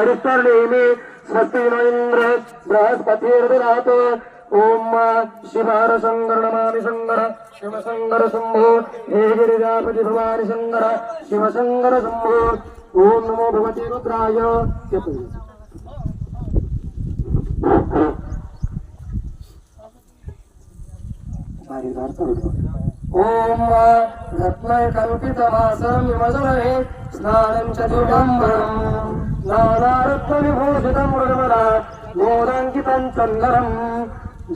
अधिष्ठान नेहमी स्वस्ती न बृहस्पती बृहस्पतिर्ददातु ओम शिवार शङ्कर नमामि शङ्कर शिवशङ्कर शंभो हे गिरिजापति भवानि शङ्कर शिवशङ्कर शंभो. ओम नमो भगवते रुद्राय. यतु ॐ रत्नकल्पितवासं विमजरे स्नानं च दिगम्बरम्। नानारत्नविभूषितं मृगमला मोदाङ्कितं चन्दनम्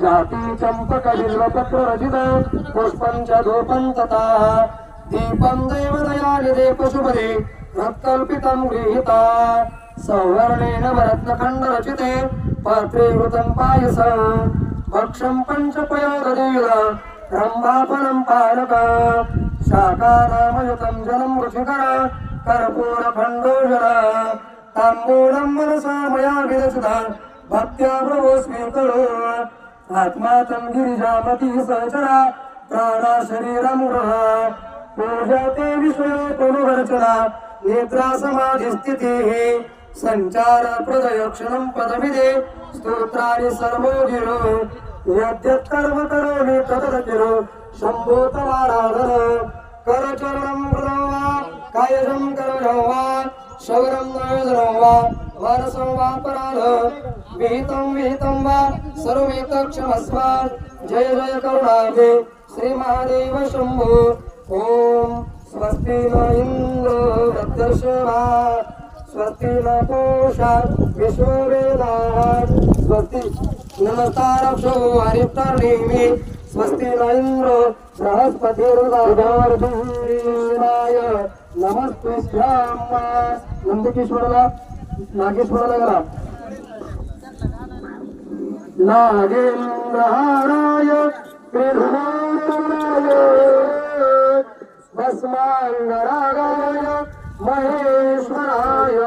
जाति चम्पकबिल्वपत्ररचित पुष्पं च धूपं तथा दीपं देवदयानिदे पशुपदे हत्कल्पितं गृहीता। सौवर्णेन वरत्नखण्डरचिते पात्रे घृतं पायसं। भक्षं पञ्चपयोददेव रम्भाफलं पानक शाकानामयुतं जलं वृषिकर कर्पूरखण्डोजर ताम्बूलं मनसा मया विरचित भक्त्या प्रभो स्वीकरो आत्मा तं गिरिजामती सहचरा प्राणा शरीरं गृह पूजा ते पुनर्चना नेत्रा समाधिस्थितिः सञ्चार प्रदय क्षणं स्तोत्राणि सर्वो गिरो यद्यत् कर्म करोमि तदरचिरो शम्भो करचरणं कृतं वा कायजं करणं वा शौरं नयोजनं वा वारसं वा पराध विहितं विहितं वा सर्वमेतक्षमस्व जय जय करुणाभे श्रीमहादेव शम्भो ॐ स्वस्ति न इन्द्रो वृद्धर्षवा स्वस्ति न पूषा विश्ववेदाः स्वस्ति नमस्तारक्षो हरितर्णेमि स्वस्ति न इन्द्रो बृहस्पतिर्वाय नमस्ते नंदकेश्वरला नागेश्वरला गेला नागेन्द्रहाराय त्रिभुवनाय भस्माङ्गरागाय महेश्वराय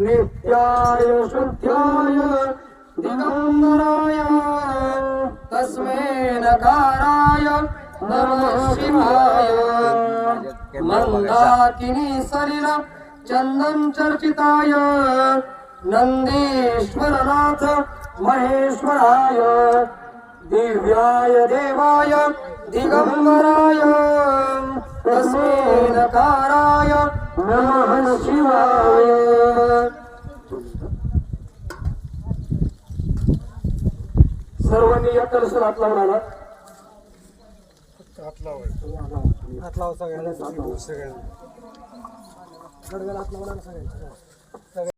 नित्याय शुद्ध्याय दिगम्बराय तस्मै नकाराय नमः शिवाय। मंदाकिनी सलिल चंदन चर्चिताय नन्दीश्वरनाथ महेश्वराय दिव्याय देवाय दिगम्बराय तस्मै नकाराय नमः शिवाय। सर्वांनी या कलशाला हात लावून आला. हात लावा सगळ्यांना. सगळ्यांना. गडव्याला हात लावणार सगळ्यांना.